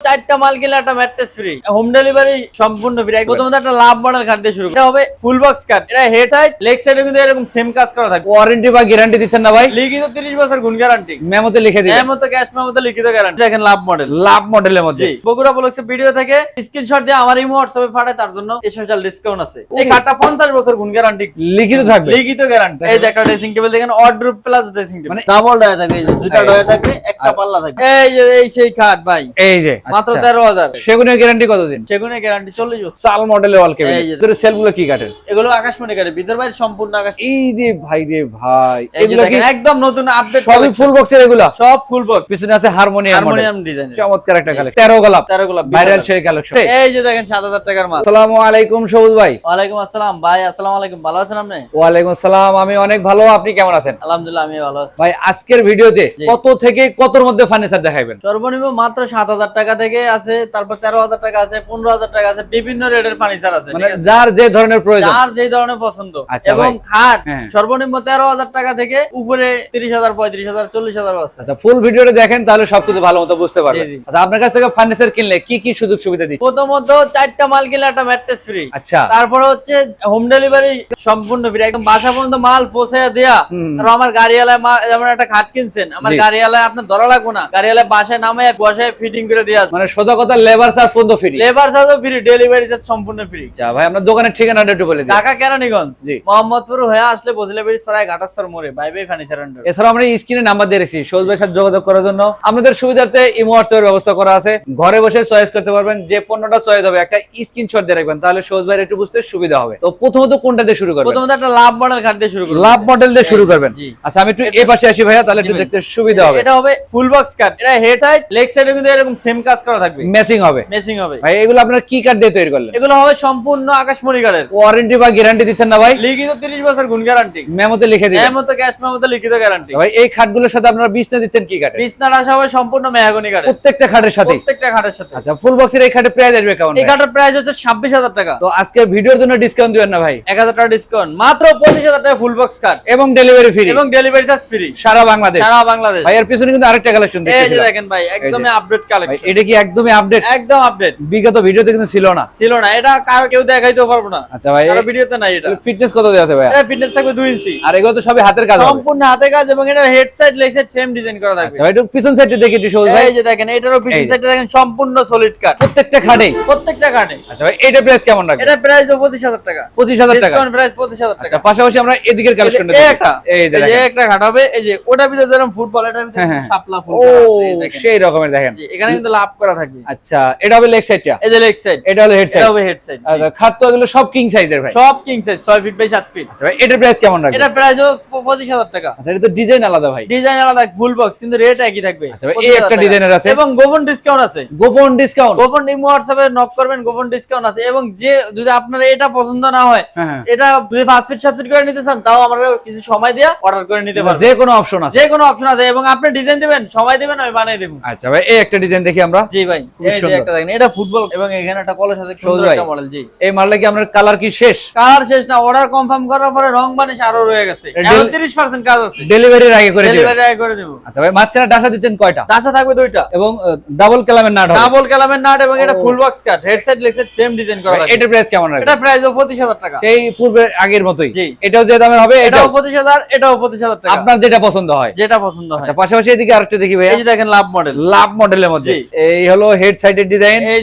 চারটা মাল কিনলে একটা ম্যাট্রেস ফ্রি হোম ডেলিভারি সম্পূর্ণ ফ্রি প্রথমত একটা লাভ মডেল কার্ড দিয়ে শুরু এটা হবে ফুল বক্স কার্ড এটা হেড সাইড লেগ সাইডে কিন্তু এরকম সেম কাজ করা থাকবে ওয়ারেন্টি বা গ্যারান্টি দিচ্ছেন না ভাই? লিখিত 30 বছর গুণ গ্যারান্টি মেমোতে লিখে দিন এর মতো ক্যাশ মেমোতে লিখিত গ্যারান্টি দেখেন লাভ মডেল লাভ মডেলের মধ্যে। বগুড়া ব্লগসের ভিডিও থেকে স্ক্রিনশট দিয়ে আমার ইমো হোয়াটসঅ্যাপে পাঠায় তার জন্য স্পেশাল ডিসকাউন্ট আছে। এই কার্ডটা 50 বছর গুণ গ্যারান্টি লিখিত থাকবে। লিখিত গ্যারান্টি এই যে একটা ড্রেসিং টেবিল দেখেন অর্ডার প্লাস ড্রেসিং টেবিল মানে- ডাবল ডয়া থাকবে এই যে দুটো ডয়া থাকবে একটা পাল্লা থাকবে। এই যে এই সেই খাট ভাই। এই যে। মাত্র আচ্ছা। 13000 সেগুনের গ্যারান্টি কতদিন? সেগুনের গ্যারান্টি 40 বছর। চাল মডেলের কেবিনেট কি কাঠের? এগুলো আকাশমণি কাটে ভিতর বাইরে সম্পূর্ণ আকাশ এই রে ভাই রে ভাই এগুলো কি একদম নতুন আপডেট সবই ফুল বক্সের এগুলা? সব ফুল বক্স পিছনে আছে হারমোনিয়াম হারমোনিয়াম ডিজাইন চমৎকার একটা কালেকশন 13 গোলাপ। 13 গোলাপ ভাইরাল সেই কালেকশন এই যে দেখেন 7000 টাকার মাল। আসসালামু আলাইকুম সবুজ ভাই। ওয়ালাইকুম আসসালাম। ভাই আসসালামু আলাইকুম। ভালো আছেন আপনি? ওয়ালাইকুম আসসালাম। আমি অনেক ভালো। আপনি কেমন আছেন? আলহামদুলিল্লাহ আমি ভালো আছি। ভাই আজকের ভিডিওতে কত থেকে কতর মধ্যে ফার্নিচার দেখাবেন সর্বনিম্ন মাত্র সাত হাজার টাকা থেকে আছে তারপর তেরো হাজার টাকা আছে পনেরো হাজার টাকা আছে বিভিন্ন রেটের ফার্নিচার আছে মানে যার যে ধরনের প্রয়োজন। যার যে ধরনের পছন্দ। আচ্ছা এবং খাট হ্যাঁ। সর্বনিম্ন তেরো হাজার টাকা থেকে উপরে তিরিশ হাজার পঁয়ত্রিশ হাজার চল্লিশ হাজার আচ্ছা ফুল ভিডিওটা দেখেন তাহলে সবকিছু ভালো মতো বুঝতে পারবেন। আচ্ছা আপনার কাছ থেকে ফার্নিচার কিনলে কি কি সুযোগ সুবিধা দিচ্ছে? প্রথমত চারটা মাল কিনলে একটা ম্যাট্রেস ফ্রি আচ্ছা। তারপরে হচ্ছে হোম ডেলিভারি সম্পূর্ণ ফ্রি একদম বাসা পর্যন্ত মাল পৌঁছে দেয়া। হুম। আমার গাড়িওয়ালায় যেমন একটা খাট কিনছেন আমার। গাড়িওয়ালায় আপনার ধরা লাগবো না। গাড়িওয়ালায় বাসায় নামে বসায় ফিটিং করে দেওয়া মানে সোজা কথা লেবার চার্জ পর্যন্ত ফ্রি লেবার চার্জও ফ্রি ডেলিভারি চার্জ সম্পূর্ণ ফ্রি আচ্ছা ভাই আপনার দোকানের ঠিকানাটা একটু বলে দিন। ঢাকা কেরানীগঞ্জ জি। মোহাম্মদপুর হয়ে আসলে বজলে বেড়ি সরাই ঘাটাস্তর মোড়ে বাই বাই ফার্নিচার এছাড়া আমরা স্ক্রিনে নাম্বার দিয়ে রেখেছি সৌজ ভাইয়ের সাথে যোগাযোগ করার জন্য। আপনাদের সুবিধার্থে ইমো হোয়াটসঅ্যাপের ব্যবস্থা করা আছে। ঘরে বসে চয়েস করতে পারবেন যে পণ্যটা চয়েস হবে একটা স্ক্রিনশট দিয়ে রাখবেন তাহলে সৌজ ভাইয়ের একটু বুঝতে সুবিধা হবে। তো প্রথমত কোনটা দিয়ে শুরু করবেন? প্রথমত একটা লাভ মডেল কাট দিয়ে শুরু করব লাভ মডেল দিয়ে শুরু করবেন। আচ্ছা আমি একটু এই পাশে আসি ভাইয়া তাহলে একটু দেখতে সুবিধা হবে। এটা হবে ফুল বক্স কাট এটা হেড সাইড লেগ সাইডে কিন্তু এরকম সেম কাজ করা থাকবে। ম্যাচিং হবে। হবে। ভাই এগুলো আপনার কি কার্ড দিয়ে তৈরি করলেন? এগুলো হবে সম্পূর্ণ আকাশমণি কাঠের ওয়ারেন্টি বা গ্যারান্টি দিচ্ছেন না ভাই? লিখিত 30 বছর গুণ গ্যারান্টি মেমোতে লিখে দিবেন। এর মতো ক্যাশ মেমোতে লিখিত গ্যারান্টি ভাই এই খাটগুলোর সাথে আপনারা বিছনা দিচ্ছেন কি কাঠে বিছনার আসা হবে সম্পূর্ণ মেহগনি প্রত্যেকটা খাটের সাথে প্রত্যেকটা খাটের সাথে আচ্ছা ফুল বক্সের এই প্রাইস আসবে কেমন এই? খাটের প্রাইস হচ্ছে 26000 টাকা। তো আজকে ভিডিওর জন্য ডিসকাউন্ট দিবেন না ভাই? 1000 টাকা ডিসকাউন্ট মাত্র 25000 টাকা ফুল বক্স কাট এবং ডেলিভারি ফ্রি এবং ডেলিভারি চার্জ ফ্রি সারা বাংলাদেশ। সারা বাংলাদেশ। ভাই এর পিছনে কিন্তু আরেকটা কালেকশন এই যে দেখতেছিলাম। দেখেন ভাই একদমই আপডেট কালেকশন এটা কি একদমই আপডেট একদম আপডেট বিগত ভিডিওতে কিন্তু ছিল না। ছিল না এটা কারও কেউ দেখাইতেও পারব না। আচ্ছা ভাই কারও ভিডিওতে নাই এটা। ফিটনেস কত দেওয়া আছে ভাই এটা ফিটনেস থাকবে 2 ইঞ্চি আর এগুলো তো সবই হাতের কাজ সম্পূর্ণ হাতে কাজ এবং এটা head side leg side same design করা থাকবে। আচ্ছা ভাই একটু পিছন সাইডে দেখি একটু সবুজ ভাই। এই যে দেখেন এটারও পিছন যে। সাইডে দেখেন সম্পূর্ণ সলিড কাট প্রত্যেকটা খাটে প্রত্যেকটা কাটে আচ্ছা ভাই এটা প্রাইস কেমন রাখবেন? এটা প্রাইস 25000 টাকা। পঁচিশ হাজার টাকা। ডিসকাউন্ট প্রাইস 25000 টাকা আচ্ছা পাশাপাশি আমরা এদিকের কালেকশনটা এই একটা এই এই যে দেখেন। একটা ঘাট হবে। এই যে ওটা ভিতরে যেরকম ফুটবল এটার ভিতরে হ্যাঁ, হ্যাঁ। শাপলা ফুল আছে, এই দেখেন। সেই রকমের দেখেন। এখানে কিন্তু লাভ করা থাকবে। আচ্ছা এটা হবে লেগ সাইডটা এই যে লেগ সাইড এটা হলো হেড সাইড এটা হবে হেড সাইড আচ্ছা খাট তো এগুলো সব কিং সাইজের ভাই? সব king size 6 feet by 7 feet আচ্ছা ভাই এটার প্রাইস কেমন রাখবেন? এটা প্রাইস 25000 টাকা। আচ্ছা এটা তো ডিজাইন আলাদা ভাই। ডিজাইন আলাদা ফুল বক্স কিন্তু রেট একই থাকবে। আচ্ছা ভাই, এই একটা ডিজাইনের আছে। এবং গোপন ডিসকাউন্ট আছে। গোপন ডিসকাউন্ট গোপন ইমো হোয়াটসঅ্যাপে নক করবেন গোপন ডিসকাউন্ট আছে। এবং যে যদি আপনার এটা পছন্দ না হয় হ্যাঁ হ্যাঁ। এটা যদি পাঁচ ফিট সাত ফিট করে নিতে চান তাও আমরা কিছু সময় দিয়ে অর্ডার করে নিতে পারবেন যে কোনো অপশন আছে। যে কোনো অপশন আছে এবং আপনি ডিজাইন দিবেন সময় দিবেন আমি বানিয়ে দেবো। আচ্ছা ভাই এই একটা ডিজাইন দেখি আমরা। জি ভাই খুব এই যে সুন্দর। একটা দেখেন এটা ফুটবল এবং এখানে একটা কলের সাথে সুন্দর একটা মডেল জি। এই মালটা কি আপনার কালার কি শেষ? কালার শেষ না অর্ডার কনফার্ম করার পরে রং বানিশ আরও রয়ে গেছে। 30% কাজ আছে। ডেলিভারির আগে করে দিবেন। ডেলিভারি আগে করে দেবো। আচ্ছা ভাই মাঝখানে ডাসা দিচ্ছেন কয়টা? দাসা থাকবে দুইটা। এবং ডাবল কালামের নাট ডাবল কালামের নাট এবং এটা full box cut head side leg side same design করা আছে এটার প্রাইস কেমন রাখবেন? এটা প্রাইস 25000 টাকা। সেই পূর্বে আগের মতোই। এটাও যে দামের হবে এটাও। এটাও 25000 এটাও 25000 টাকা। আপনার যেটা পছন্দ হয়। যেটা পছন্দ হয়। আচ্ছা পাশাপাশি এদিকে আরেকটা দেখি ভাইয়া। এই যে দেখেন লাভ মডেল লাভ মডেলের মধ্যে। এই হলো হেড সাইডের ডিজাইন এই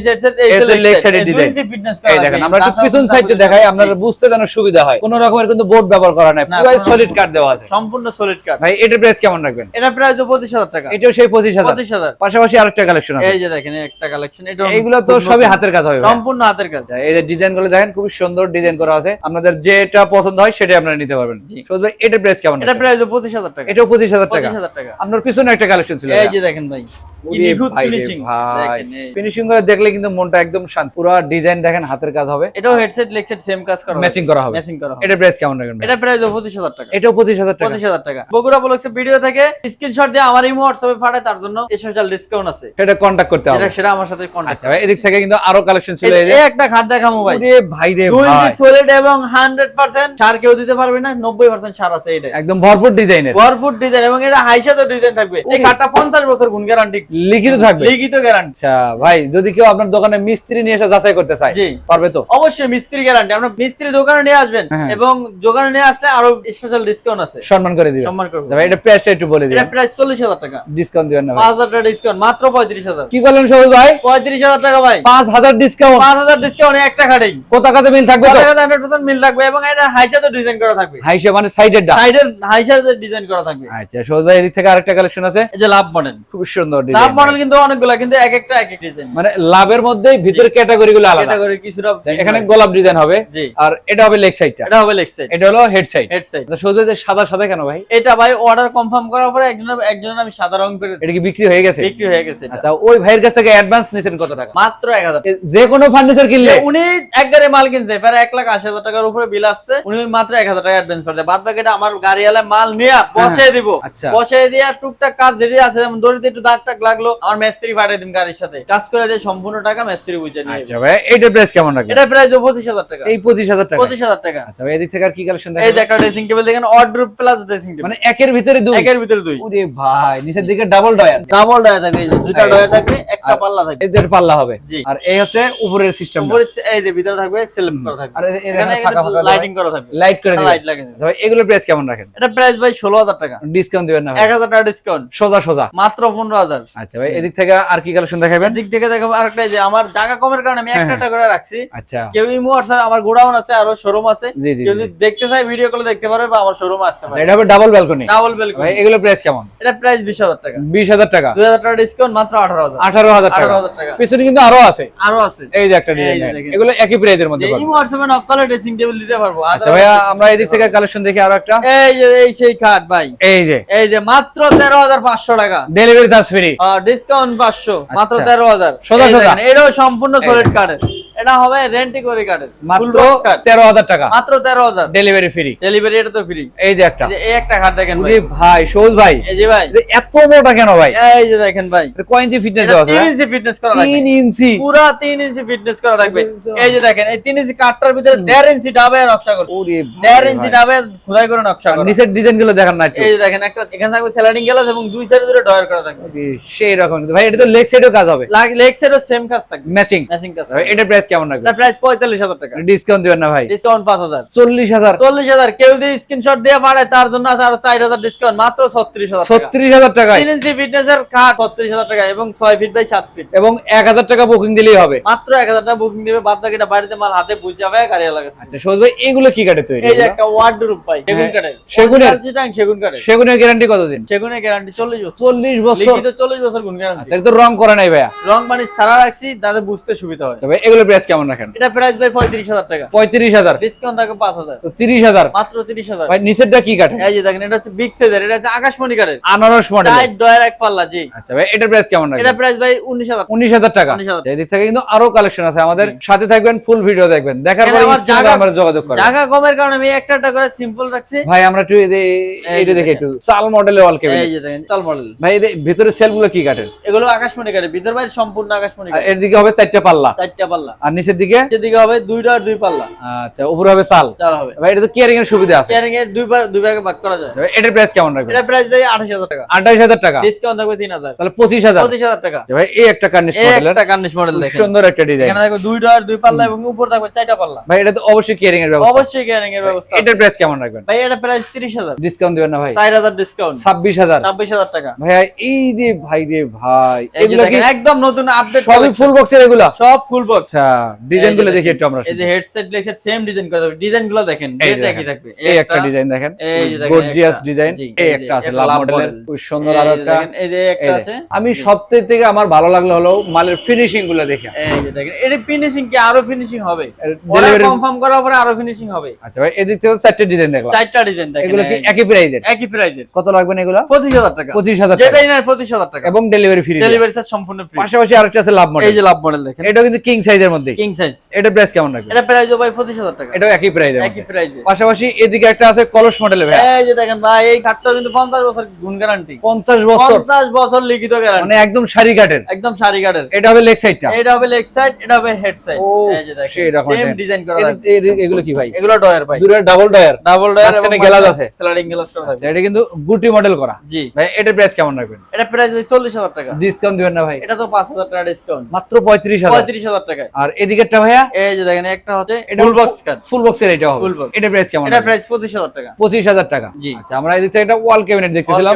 side এর design। ফিটনেস এই দেখেন আমরা একটু পিছন সাইডে দেখাই আপনারা বুঝতে যেন সুবিধা হয়। কোনো রকমের কিন্তু বোর্ড ব্যবহার করা নাই পুরো সলিড কাট দেওয়া আছে। সম্পূর্ণ সলিড কাট ভাই এটার প্রাইস কেমন রাখবেন? এটা প্রাইস 25000 টাকা। এটাও সেই পঁচিশ হাজার। 25000 পাশাপাশি আরেকটা কালেকশন আছে। এই যে দেখেন একটা কালেকশন এটা এইগুলো তো সবই হাতের কাজ হবে সম্পূর্ণ হাতের কাজ। আচ্ছা, এই যে ডিজাইনগুলো দেখেন খুব সুন্দর ডিজাইন করা আছে। আপনাদের যেটা পছন্দ হয় সেটাই আপনারা নিতে পারবেন। জি। সৌদ ভাই এটার প্রাইস কেমন এটা? প্রাইস 25000 টাকা। এটাও পঁচিশ হাজার টাকা। 25000 টাকা। আপনার পিছনে একটা কালেকশন ছিল এই যে দেখেন ভাই। কি ওরে নিখুঁত ভাই রে ফিনিশিং ভাই। দেখেন এই। ফিনিশিং করে দেখলে কিন্তু মনটা একদম শান্ত। পুরো ডিজাইন দেখেন হাতের কাজ হবে। এটাও হেডসেট লেগসেট সেম কাজ করা ম্যাচিং করা হবে। ম্যাচিং করা হবে। এটার প্রাইস কেমন রাখবেন এটা প্রাইস 25000 টাকা। এটাও পঁচিশ হাজার টাকা। 25000 টাকা। বগুড়া ব্লগসের ভিডিও থেকে স্ক্রিনশট দিয়ে আমার ইমো হোয়াটসঅ্যাপে পাঠায় তার জন্য স্পেশাল ডিসকাউন্ট আছে। সেটা কন্টাক্ট করতে হবে। সেটা সেটা আমার সাথে কন্টাক্ট আচ্ছা এদিক থেকে কিন্তু আরও কালেকশন ছিল এই একটা খাট দেখামু ভাই। ভাই রে ভাই। সলিড এবং 100% সার কেউ দিতে পারবে না 90% সার আছে এটা একদম ভরপুর ডিজাইনের ভরপুর ডিজাইন এবং এটা হাইসা তো ডিজাইন থাকবে। এই খাটটা 50 বছর গুণ গ্যারান্টি লিখিত থাকবে। লিখিত গ্যারান্টি আচ্ছা ভাই যদি কেউ আপনার দোকানে মিস্ত্রি নিয়ে এসে যাচাই করতে চায় জি। পারবে তো? অবশ্যই মিস্ত্রি গ্যারান্টি আমরা মিস্ত্রি দোকানে নিয়ে আসবেন হ্যাঁ। এবং দোকানে নিয়ে আসলে আরও স্পেশাল ডিসকাউন্ট আছে। সম্মান করে দিবেন। সম্মান করব আচ্ছা ভাই এটা প্রাইসটা একটু বলে এটা প্রাইস চল্লিশ হাজার টাকা। ডিসকাউন্ট দিবেন না ভাই। পাঁচ হাজার টাকা ডিসকাউন্ট মাত্র পঁয়ত্রিশ হাজার। কি করলেন সবুজ ভাই? পঁয়ত্রিশ হাজার টাকা ভাই। পাঁচ হাজার ডিসকাউন্ট পাঁচ হাজার ডিসকাউন্ট একটা খাটেই কোথাকাতে মিল থাকবে তো? হান্ড্রেড পার্সেন্ট মিল থাকবে এবং এটা হাইসাতে ডিজাইন করা থাকবে। হাইসে মানে সাইডের সাইডের হাইসাতে ডিজাইন করা থাকবে। আচ্ছা সবুজ ভাই এদিক থেকে আরেকটা কালেকশন আছে। এই যে লাভ মডেল খুব সুন্দর লাভ মডেল কিন্তু অনেকগুলা কিন্তু এক একটা এক এক ডিজাইন মানে লাভের ভিতর ক্যাটাগরি গুলো আলাদা। ক্যাটাগরি কিছুটা এখানে গোলাপ ডিজাইন হবে আর এটা হবে লেগ সাইডটা এটা হবে লেগ সাইড এটা হলো হেড সাইড হেড সাইড সবুজ ভাই সাদা সাদা কেন ভাই? এটা ভাই অর্ডার কনফার্ম করার পরে একজন একজনের আমি সাদা রং করে এটা কি বিক্রি হয়ে গেছে? বিক্রি হয়ে গেছে আচ্ছা ওই ভাইয়ের কাছ থেকে অ্যাডভান্স নিছেন কত টাকা? মাত্র এক হাজার। এ, যে কোনো ফার্নিচার কিনলে। উনি এক গাড়ি মাল কিনছে প্রায় এক লাখ আশি হাজার টাকার উপরে বিল আসছে উনি মাত্র এক হাজার টাকা অ্যাডভান্স করতে বাদ বাকিটা আমার গাড়ি আলায় মাল নিয়ে বসে দিব। আচ্ছা। বসে দিয়ে টুকটাক কাজ যেটি আছে যেমন দড়িতে একটু দাগ টাক লাগল আমার মিস্ত্রি পাঠিয়ে দিন গাড়ির সাথে। কাজ করে দিয়ে সম্পূর্ণ টাকা মিস্ত্রি বুঝে নিয়ে আচ্ছা ভাই এইটার প্রাইস কেমন রাখবেন? এটা পঁচিশ হাজার টাকা। এই পঁচিশ হাজার টাকা? পঁচিশ হাজার টাকা। আচ্ছা ভাই এদিক থেকে আর কি কালেকশন দেখেন এই যে একটা ড্রেসিং টেবিল দেখেন অর্ডার প্লাস ড্রেসিং টেবিল মানে একের ভিতরে দুই? একের ভিতরে দুই। ওরে ভাই নিচের দিকে ডাবল ডয়ার ডাবল ডয়া থাকবে এই যে দুইটা এই- ডয়া থাকবে একটা পাল্লা থাকবে। এদের পাল্লা হবে। আর এই হচ্ছে উপরের সিস্টেম উপরে এই যে ভিতরে থাকবে সেলফ করা থাকবে। আর এখানে ফাঁকা ফাঁকা লাইটিং করা থাকবে। লাইট করে লাইট লাগে ভাই এগুলোর প্রাইস কেমন রাখেন? এটা প্রাইস ভাই ষোলো হাজার টাকা। ডিসকাউন্ট দিবেন না ভাই? এক হাজার টাকা ডিসকাউন্ট সোজা সোজা। মাত্র পনেরো হাজার। আচ্ছা ভাই এদিক থেকে আর কি কালেকশন দেখাবেন? দিক থেকে দেখো আরেকটা যে আমার জায়গা কমের কারণে আমি হ্যাঁ, একটা একটা করে রাখছি। আচ্ছা। কেউ ইমো আছে আমার গোডাউন আছে আরও শোরুম আছে। কেউ যদি দেখতে চাই ভিডিও কলে দেখতে পারবে বা আমার শোরুম আসতে আচ্ছা, পারে এটা হবে ডাবল ব্যালকনি ডাবল বেল ভাই এগুলো প্রাইস কেমন? এটা প্রাইস বিশ হাজার টাকা। বিশ হাজার টাকা। দুই হাজার টাকা ডিসকাউন্ট মাত্র আঠারো হাজার। আঠারো হাজার টাকা। আঠারো হাজার টাকা। পিছনে কিন্তু আরও আছে। আরও আছে। এই যে একটা ডিজাইন এগুলো একই প্রাইজের মধ্যে পাবেন। ইমো হোয়াটসঅ্যাপে নক করলে ড্রেসিং টেবিল দিতে পারব। আচ্ছা ভাইয়া আমরা এদিক থেকে কালেকশন দেখি আরও একটা। এই যে এই সেই খাট ভাই। এই যে। এই যে মাত্র তেরো হাজার পাঁচশো টাকা। ডেলিভারি চার্জ ফ্রি ডিসকাউন্ট পাঁচশো মাত্র আচ্ছা। তেরো হাজার। এটাও সম্পূর্ণ সলিড কার্ডের এটা হবে রেন্টি করে কার্ডের মাত্র তেরো হাজার টাকা। মাত্র তেরো হাজার। ডেলিভারি ফ্রি ডেলিভারি এটা তো ফ্রি এই যে একটা। এই একটা খাট দেখেন ভাই। ভাই সৌজ ভাই। এই যে ভাই। এত মোটা কেন ভাই? এই যে দেখেন ভাই। কয় ইঞ্চি ফিটনেস দেওয়া আছে ইঞ্চি ফিটনেস করা থাকবে ইঞ্চি পুরা তিন ইঞ্চি ফিটনেস করা থাকবে। এই যে দেখেন এই তিন ইঞ্চি কাঠটার ভিতরে দেড় ইঞ্চি ডাবে নকশা করে ওরে ইঞ্চি ডাবে খোদাই করে নকশা করে নিচের ডিজাইনগুলো দেখান না এই যে দেখেন একটা এখানে থাকবে স্যালাডিং গ্লাস এবং দুই সাইডে দুটো ডয়ার করা থাকবে। সেই রকম। ভাই এটা তো লেগ সাইডেও কাজ হবে। লেগ সাইডও সেম কাজ থাকবে। ম্যাচিং ম্যাচিং কাজ এটার প্রাইস কেমন রাখবেন? প্রাইস পঁয়তাল্লিশ হাজার টাকা। ডিসকাউন্ট দিবেন না ভাই? ডিসকাউন্ট পাঁচ হাজার। চল্লিশ হাজার। চল্লিশ হাজার। কেউ যদি স্ক্রিনশট দিয়ে পাঠায় তার জন্য আছে আরও চার হাজার ডিসকাউন্ট মাত্র ছত্রিশ হাজার টাকা। ছত্রিশ হাজার টাকায়। তিন ইঞ্চি ফিটনেস এর কাঠ টাকা এবং ছয় ফিট বাই সাত ফিট এবং এক হাজার টাকা বুকিং দিলেই হবে। মাত্র এক হাজার টাকা বুকিং দিবে বাদ বাকিটা বাড়িতে মাল হাতে বুঝ যাবে গাড়ি লাগাছে আচ্ছা সৌজ ভাই এগুলো কি কাটে তৈরি? এই একটা ওয়ার্ড রূপ সেগুন সেগুনের? সেগুন কাঠের সেগুনের গ্যারান্টি কতদিন? সেগুনের গ্যারান্টি চল্লিশ বছর। চল্লিশ বছর। লিখিত বছর গুণ গ্যারান্টি আচ্ছা এটা তো রং করে নাই ভাইয়া। রং বানিশ ছাড়া রাখছি তাদের বুঝতে সুবিধা হয়। তবে এগুলো প্রাইস কেমন রাখেন? এটা প্রাইস ভাই পঁয়ত্রিশ হাজার টাকা। পঁয়ত্রিশ হাজার। ডিসকাউন্ট থাকে পাঁচ হাজার। তো তিরিশ হাজার। মাত্র তিরিশ হাজার। ভাই নিচেরটা কি কাটে এই যে দেখেন এটা হচ্ছে বিগ সাইজের এটা হচ্ছে আকাশমণি কাঠের। আনারস মডেল টাইট ডয়ার এক পাল্লা জি। আচ্ছা ভাই এটার প্রাইস কেমন এটা প্রাইস ভাই উনিশ হাজার। উনিশ হাজার টাকা। 19,000 আচ্ছা, এদিক থেকে কিন্তু আরও কালেকশন আছে। আমাদের সাথে থাকবেন ফুল ভিডিও দেখবেন। দেখার পরে আমার আমরা যোগাযোগ করবেন জায়গা কমের কারণে আমি একটা একটা করে সিম্পল রাখছি। ভাই আমরা একটু এই এই এইটা যে একটু। চাল মডেলের ওয়াল কেবিন এই যে দেখেন চাল মডেল ভাই এদের ভিতরে সেলগুলো কি কাটেন এগুলো আকাশমণি কাঠের। ভিতর বাইরে সম্পূর্ণ আকাশমণি এর দিকে হবে চারটা পাল্লা। চারটা পাল্লা। আর নিচের দিকে? সেদিকে হবে দুইটা দুই পাল্লা। আচ্ছা উপরে হবে চাল। চার হবে। ভাই এটা তো কেয়ারিং এর সুবিধা আছে। কেয়ারিং এর দুই দুই ভাগে ভাগ করা যায়। ভাই, এটার প্রাইস কেমন রাখবেন? এটা প্রাইস ভাই আঠাশ হাজার টাকা। আঠাইশ হাজার টাকা? ডিসকাউন্ট থাকবে তিন হাজার। তাহলে পঁচিশ হাজার। পঁচিশ হাজার টাকা। আচ্ছা ভাই এই একটা কার্নিশ এই মডেলের একটা কার্নিশ মডেল দেখেন। সুন্দর একটা ডিজাইন এখানে থাকবে দুইটা দুই পাল্লা এবং উপর থাকবে চারটা পাল্লা। ভাই এটা তো অবশ্যই কেয়ারিং এর ব্যবস্থা। অবশ্যই কেয়ারিং এর ব্যবস্থা। এটার প্রাইস কেমন রাখবেন? ভাই এটা প্রাইস তিরিশ হাজার। ডিসকাউন্ট দিবেন না ভাই। চার হাজার ডিসকাউন্ট ছাব্বিশ হাজার। ছাব্বিশ হাজার টাকা। ভাইয়া এই রে ভাই রে ভাই এগুলো কি একদম নতুন আপডেট সবই ফুল বক্সের এগুলা? সব ফুল বক্স আচ্ছা। ডিজাইনগুলো দেখি একটু আমরা এই যে হেডসেট সেম ডিজাইন করা যাবে। ডিজাইনগুলো দেখেন একই থাকবে এই একটা ডিজাইন দেখেন। এই যে দেখেন, গর্জিয়াস ডিজাইন এই একটা আছে লাভ মডেলের খুব সুন্দর আর একটা। এই যে একটা আছে। আমি সবথেকে থেকে আমার ভালো লাগল হলো মালের ফিনিশিংগুলো দেখে। এই যে দেখেন এর ফিনিশিং কি? আরও ফিনিশিং হবে। ডেলিভারি কনফার্ম করার পরে আরও ফিনিশিং হবে। আচ্ছা ভাই এদিক থেকে চারটে ডিজাইন দেখলাম। চারটা ডিজাইন দেখেন এগুলো কি একই প্রাইজের একই প্রাইজের কত লাগবে না এগুলো? পঁচিশ হাজার টাকা। পঁচিশ হাজার টাকা। যেটাই নেয় পঁচিশ হাজার টাকা। এবং ডেলিভারি ফ্রি ডেলিভারি চার্জ সম্পূর্ণ ফ্রি পাশাপাশি আরেকটা আছে লাভ মডেল এই যে লাভ মডেল দেখেন। এটা কিন্তু কিং সাইজের মধ্যে মধ্যেই কিং সাইজ এটা প্রাইস কেমন রাখবেন? এটা প্রাইস ভাই পঁচিশ হাজার টাকা। এটাও একই প্রাইস একই প্রাইসে পাশাপাশি এদিকে একটা আছে কলস মডেলের ভাই এই যে দেখেন ভাই এই খাটটা কিন্তু পঞ্চাশ বছর গুণ গ্যারান্টি পঞ্চাশ বছর। পঞ্চাশ বছর লিখিত গ্যারান্টি মানে একদম সারি কাঠের। একদম সারি কাঠের। এটা হবে লেগ সাইডটা এটা হবে লেগ সাইড এটা হবে হেড সাইড এই যে দেখেন। সেম ডিজাইন করা এ- থাকবে এ- এগুলো কি ভাই? এগুলো ডয়ার ভাই। দূরে ডাবল টায়ার ডাবল ডয়ার মাঝখানে গ্লাস আছে। স্লাইডিং গ্লাস করা থাকবে এটা কিন্তু গুটি মডেল করা। জি। ভাই এটার প্রাইস কেমন রাখবেন? এটা প্রাইস ভাই চল্লিশ হাজার টাকা। ডিসকাউন্ট দিবেন না ভাই। এটা তো পাঁচ হাজার টাকা ডিসকাউন্ট মাত্র পঁয়ত্রিশ হাজার। পঁয়ত্রিশ হাজার টাকায়। আর এদিকেরটা ভাইয়া? এই যে দেখেন একটা হচ্ছে ফুল বক্স কাট ফুল বক্সের এটা হবে। এটা প্রাইস কেমন এটা প্রাইস পঁচিশ হাজার টাকা। পঁচিশ হাজার টাকা। জি। আচ্ছা আমরা এদিক থেকে একটা ওয়াল ক্যাবিনেট দেখতেছিলাম।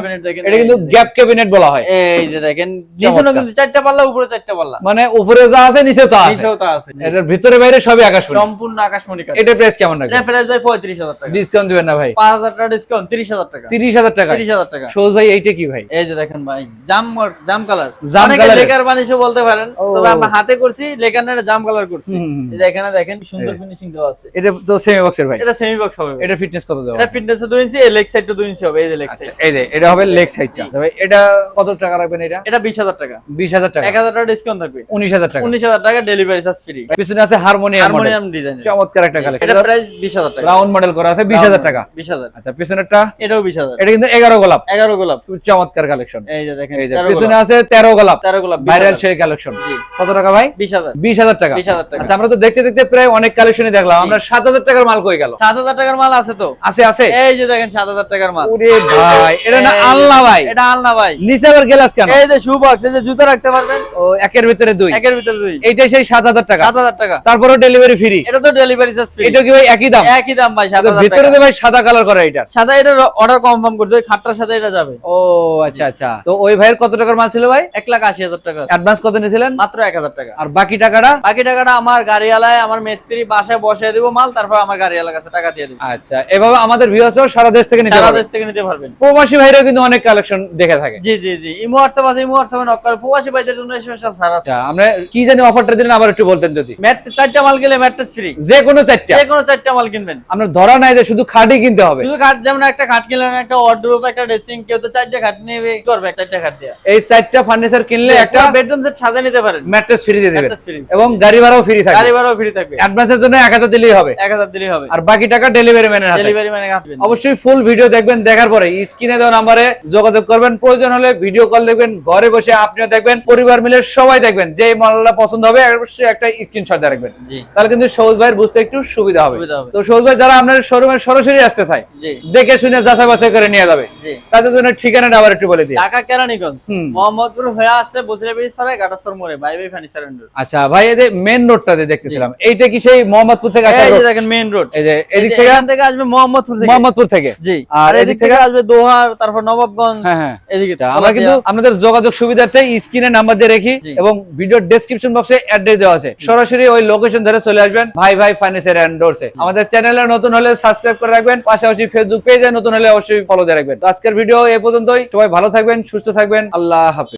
এটা কিন্তু গ্যাপ ক্যাবিনেট বলা হয়। এই যে দেখেন নিচেও কিন্তু চারটা পাল্লা উপরে চারটা পাল্লা। মানে উপরে যা আছে নিচেও তা আছে। নিচেও তা আছে এটার ভিতরে বাইরে সবই আকাশ সম্পূর্ণ আকাশমণি কাঠ এটা প্রাইস কেমন এটা রাখবেন? প্রাইস ভাই পঁয়ত্রিশ হাজার টাকা। ডিসকাউন্ট দিবেন না ভাই। পাঁচ হাজার টাকা ডিসকাউন্ট তিরিশ হাজার টাকা। তিরিশ হাজার টাকা। তিরিশ হাজার টাকা। সৌজ ভাই এইটা কি ভাই? এই যে দেখেন ভাই জাম জাম কালার জাম এর। লেকার বানিশও বলতে পারেন। তবে আমরা হাতে করছি লেকার না জাম কালার করছি। এখানে দেখেন সুন্দর ফিনিশিং দেওয়া আছে। এটা তো সেমি বক্সের ভাই। এটা সেমি বক্স হবে। এটা ফিটনেস কত দেওয়া এটা ফিটনেস দুই ইঞ্চি লেগ সাইড দুই ইঞ্চি হবে। এই যে লেগ আচ্ছা সাইড এই যে এটা হবে লেগ সাইডটা তবে এটা কত টাকা রাখবেন এটা? এটা বিশ হাজার টাকা। বিশ হাজার টাকা। এক হাজার টাকা ডিসকাউন্ট থাকবে। উনিশ হাজার টাকা। উনিশ হাজার টাকা ডেলিভারি চার্জ ফ্রি পিছনে আছে হারমোনিয়াম হারমোনিয়াম ডিজাইন চমৎকার একটা এটা প্রাইস বিশ হাজার টাকা। রাউন্ড মডেল করা আছে বিশ হাজার টাকা। বিশ হাজার। আচ্ছা পিছনেরটা? এটাও বিশ হাজার। এটা কিন্তু এগারো গোলাপ। এগারো গোলাপ। চমৎকার কালেকশন এই যে দেখেন এই যে তেরো পিছনে আছে তেরো গোলাপ। তেরো গোলাপ ভাইরাল সেই কালেকশন কত টাকা ভাই? বিশ হাজার। বিশ হাজার টাকা। টাকা। আচ্ছা আমরা তো দেখতে দেখতে প্রায় অনেক কালেকশনই দেখলাম। আমরা সাত হাজার টাকার মাল কই গেল? সাত হাজার টাকার মাল আছে তো। আছে আছে? এই যে দেখেন সাত হাজার টাকার মাল। ওরে ভাই এটা না আল্লাহ ভাই। এটা আলনা ভাই। নিচে আবার গ্লাস কেন? এই যে শু বক্স এই যে জুতো রাখতে পারবেন। ও একের ভিতরে দুই। একের ভিতরে দুই। এইটাই সেই সাত হাজার টাকা। সাত হাজার টাকা। তারপরে ডেলিভারি ফ্রি এটা তো ডেলিভারি চার্জ ফ্রি এটা কি ভাই একই দাম? একই দাম ভাই সাত হাজার ভিতরে তো ভাই সাদা কালার করা এটা সাদা এটা অর্ডার কনফার্ম করতে ওই খাটটার সাথে এটা যাবে। ও আচ্ছা আচ্ছা। তো ওই ভাইয়ের কত টাকার মাল ছিল ভাই? এক লাখ আশি হাজার টাকা। অ্যাডভান্স কত নিয়েছিলেন? মাত্র এক হাজার টাকা। আর বাকি টাকাটা? বাকি টাকাটা আমার গাড়িওয়ালায় আমার মিস্ত্রি বাসায় বসিয়ে দিব মাল তারপর আমার গাড়িওয়ালার কাছে টাকা দিয়ে দিব। আচ্ছা এভাবে আমাদের ভিউয়ার্সরাও সারা দেশ থেকে নিতে সারা দেশ থেকে নিতে পারবেন। প্রবাসী ভাইরাও কিন্তু অনেক কালেকশন দেখে থাকে। জি জি জি। ইমো হোয়াটসঅ্যাপ আছে ইমো হোয়াটসঅ্যাপে নক করে প্রবাসী ভাইদের জন্য স্পেশাল ছাড় আছে। আচ্ছা আমরা কি জানি অফারটা দিলেন আবার একটু বলতেন যদি। ম্যাট চারটা মাল গেলে ম্যাট্রেস ফ্রি যে কোনো চারটা। যে কোনো চারটা মাল কিনবেন। আমরা ধরা নাই যে শুধু খাটই কিনতে হবে। শুধু খাট যেমন একটা খাট কিনলেন একটা ওয়ার্ডরোব একটা ড্রেসিং কেউ তো চারটা খাট নেবে কি করবে? চারটা খাট দিয়ে। এই চারটা ফার্নিচার কিনলে একটা বেডরুম সেট সাজিয়ে নিতে পারেন। ম্যাট্রেস ফ্রি দিয়ে দেবেন। এবং গাড়ি ভাড়াও ফ্রি থাকবে। গাড়ি ভাড়াও ফ্রি থাকবে অ্যাডভান্সের জন্য এক হাজার দিলেই হবে। এক হাজার দিলেই হবে। আর বাকি টাকা ডেলিভারি ম্যানের হাতে। ডেলিভারি মানে আসবেন। অবশ্যই ফুল ভিডিও দেখবেন দেখার পরে স্ক্রিনে দেওয়া নাম্বারে যোগাযোগ করবেন। প্রয়োজন হলে ভিডিও কল দেখবেন ঘরে বসে আপনিও দেখবেন পরিবার মিলে সবাই দেখবেন। যে মাল্লা পছন্দ হবে অবশ্যই একটা স্ক্রিনশট দিয়ে রাখবেন। জি। তাহলে কিন্তু সৌজ ভাইয়ের বুঝতে একটু সুবিধা হবে। তো সৌজ ভাই যারা আপনার শোরুমে সরাসরি আসতে চায় জি। দেখে শুনে যাচাই বাছাই করে নিয়ে যাবে। জি। তাদের জন্য ঠিকানাটা আবার একটু বলে দিই। ঢাকা কেরানীগঞ্জ। মোহাম্মদপুর হয়ে আসলে ছাড়াই গাটাসর মোড়ে বাই বাই ফার্নিচার আচ্ছা ভাই যে মেন রোডটা যে দেখতেছিলাম এইটা কি সেই মোহাম্মদপুর থেকে আসা এই দেখেন মেইন রোড এই যে এদিক থেকে এখান থেকে আসবে মোহাম্মদপুর থেকে। মোহাম্মদপুর থেকে। জি। আর এদিক থেকে আসবে দোহার তারপর নবাবগঞ্জ হ্যাঁ হ্যাঁ। এদিকে। আচ্ছা, আমরা কিন্তু আপনাদের যোগাযোগ সুবিধার্থে স্ক্রিনে নাম্বার দিয়ে রেখি। এবং ভিডিও ডেসক্রিপশন বক্সে অ্যাড্রেস দেওয়া আছে। সরাসরি ওই লোকেশন ধরে চলে আসবেন ভাই ভাই ফার্নিচার এন্ড ডোরসে আমাদের চ্যানেলে নতুন হলে সাবস্ক্রাইব করে রাখবেন পাশাপাশি ফেসবুক পেজে নতুন হলে অবশ্যই ফলো দিয়ে রাখবেন। তো আজকের ভিডিও এ পর্যন্তই। সবাই ভালো থাকবেন সুস্থ থাকবেন। আল্লাহ হাফেজ।